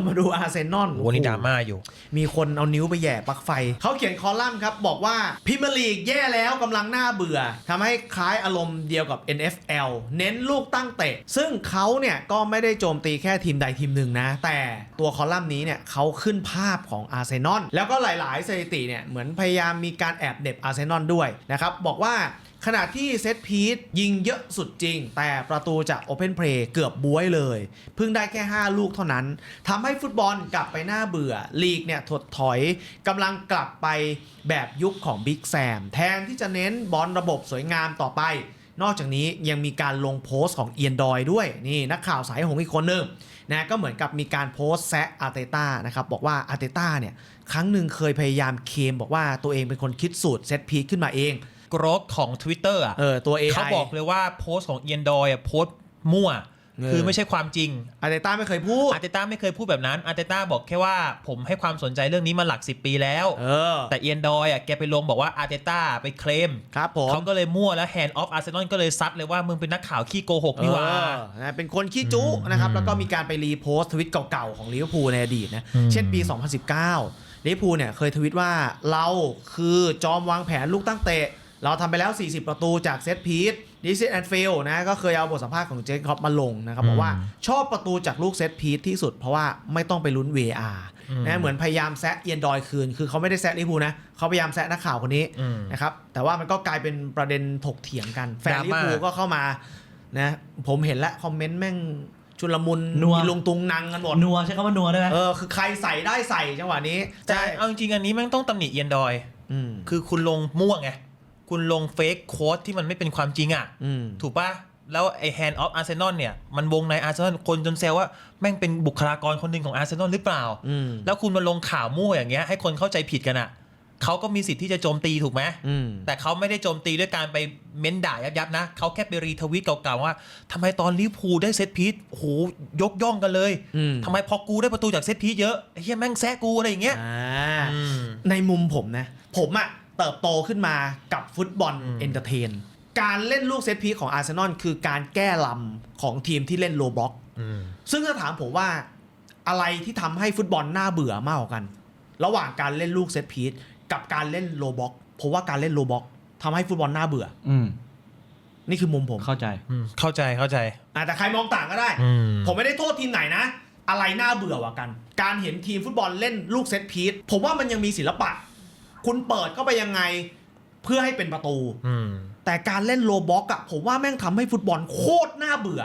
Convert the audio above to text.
เรามาดูอาร์เซนอลโอ้โหนี่ดราม่าอยู่ มีคนเอานิ้วไปแหย่ปลั๊กไฟ เขาเขียนคอลัมน์ครับ บอกว่าพิมยร์ลีกแย่แล้วกำลังน่าเบื่อทำให้คล้ายอารมณ์เดียวกับ NFL เน้นลูกตั้งเตะ ซึ่งเขาเนี่ยก็ไม่ได้โจมตีแค่ทีมใดทีมหนึ่งนะ แต่ตัวคอลัมน์นี้เนี่ยเขาขึ้นภาพของอาร์เซนอลแล้วก็หลาย ๆ สถิติเนี่ยเหมือนพยายามมีการแอบเด็บอาร์เซนอลด้วยนะครับบอกว่า ขณะที่เซตพีทยิงเยอะสุดจริง แต่ประตูจากโอเพนเพลย์เกือบบ้วยเลย เพิ่งได้แค่ 5 ลูกเท่านั้นทำให้ฟุตบอลกลับไปหน้าเบื่อ ลีกเนี่ยถดถอยกำลังกลับไปแบบยุคของบิ๊กแซม แทนที่จะเน้นบอลระบบสวยงามต่อไป นอกจากนี้ยังมีการลงโพสต์ของเอียนดอยด้วย นี่นักข่าวสายหงอีกคนหนึ่งนะก็เหมือนกับมีการโพสต์แซะอาร์เตต้านะครับบอกว่าอาร์เตต้าเนี่ยครั้งหนึ่งเคยพยายามเคมบอกว่าตัวเองเป็นคนคิดสูตรเซตพีทขึ้นมาเอง กรกของ Twitter อะเออตัว AI เขาบอกเลยว่าโพสต์ของเอียนดอยอะโพสต์มั่วเออคือไม่ใช่ความจริง อาร์เตต้าไม่เคยพูดอาร์เตต้าไม่เคยพูดแบบนั้นอาร์เตต้าบอกแค่ว่าผมให้ความสนใจเรื่องนี้มาหลัก 10 ปีแล้ว เออ แต่เอียนดอยอะแกไปลงบอกว่าอาร์เตต้าไปเคลมครับผมเขาก็เลยมั่วแล้วแฮนด์ออฟอาร์เซนอลก็เลยซัดเลยว่ามึงเป็นนักข่าวขี้โกหกนี่หว่า เออนะเป็นคนขี้จุนะครับอืมแล้วก็มีการไปรีโพสต์ทวิตเก่าๆ ของลิเวอร์พูลในอดีตนะอืมเช่นปี 2019ลิเวอร์พูลเนี่ยเคยทวิตว่าเราคือจอมวางแผนลูกตั้งเตะ เราทำไปแล้ว 40 ประตูจากเซตพีทดิซิแอนฟิลนะก็เคยเอาบทสัมภาษณ์ของเจคคอปมาลงนะครับบอกว่าชอบประตูจากลูกเซตพีทที่สุดเพราะว่าไม่ต้องไปลุ้น VAR นะเหมือนพยายามแซะเอียนดอยคืน คือเขาไม่ได้แซะลิเวอร์พูลนะเขาพยายามแซะนักข่าวคนนี้อืมนะครับแต่ว่ามันก็กลายเป็นประเด็นถกเถียงกัน แฟนดราลิเวอม่าร์พูลก็เข้ามานะผมเห็นแล้วคอมเมนต์แม่งชุลมุนนัวมีลุงตุงนังกันหมดนัวใช้คำว่านัวได้ไหมเออคือใครใส่ได้ใส่จังหวะนี้แต่เอาจริงๆอันนี้แม่งต้องตำหนิเอียนดอยอืมคือคุณลงมั่วไง คุณลงเฟกโค้ดที่มันไม่เป็นความจริงอะ อืม ถูกปะแล้วไอ้ hand of Arsenal เนี่ย มันวงใน Arsenal คนจนแซวว่า แม่งเป็นบุคลากรคนหนึ่งของ Arsenal หรือเปล่า อืม แล้วคุณมาลงข่าวมั่วอย่างเงี้ยให้คนเข้าใจผิดกันอะเขาก็มีสิทธิ์ที่จะโจมตีถูกไหม อืม แต่เขาไม่ได้โจมตีด้วยการไปเม้นด่ายับๆนะ เขาแค่ไปรีทวิตเก่าๆว่าทำไมตอนลิเวอร์พูลได้เซตพีทโอ้โหยกย่องกันเลยอืม ทำไมพอกูได้ประตูจากเซตพีทเยอะไอ้เฮียแม่งแซะกูอะไรอย่างเงี้ยอ่า อืม ในมุมผมนะ ผมอะ เติบโตขึ้นมากับฟุตบอลอืมเอนเตอร์เทน การเล่นลูกเซตพีซของอาร์เซนอลคือการแก้ลำของทีมที่เล่นโลบ็อกอืมซึ่งถ้าถามผมว่าอะไรที่ทำให้ฟุตบอลน่าเบื่อมากกว่ากัน ระหว่างการเล่นลูกเซตพีซกับการเล่นโลบ็อกผมว่าการเล่นโลบ็อกทำให้ฟุตบอลน่าเบื่ออืมนี่คือมุมผม เข้าใจอืมเข้าใจเข้าใจอะแต่ใครมองต่างก็ได้อืมผมไม่ได้โทษทีมไหนนะ อะไรน่าเบื่อกว่ากัน การเห็นทีมฟุตบอลเล่นลูกเซตพีซผมว่ามันยังมีศิลปะ คุณเปิดเข้าไปยังไงเพื่อให้เป็นประตู อืม แต่การเล่นโลบ็อกอะผมว่าแม่งทำให้ฟุตบอลโคตรน่าเบื่อ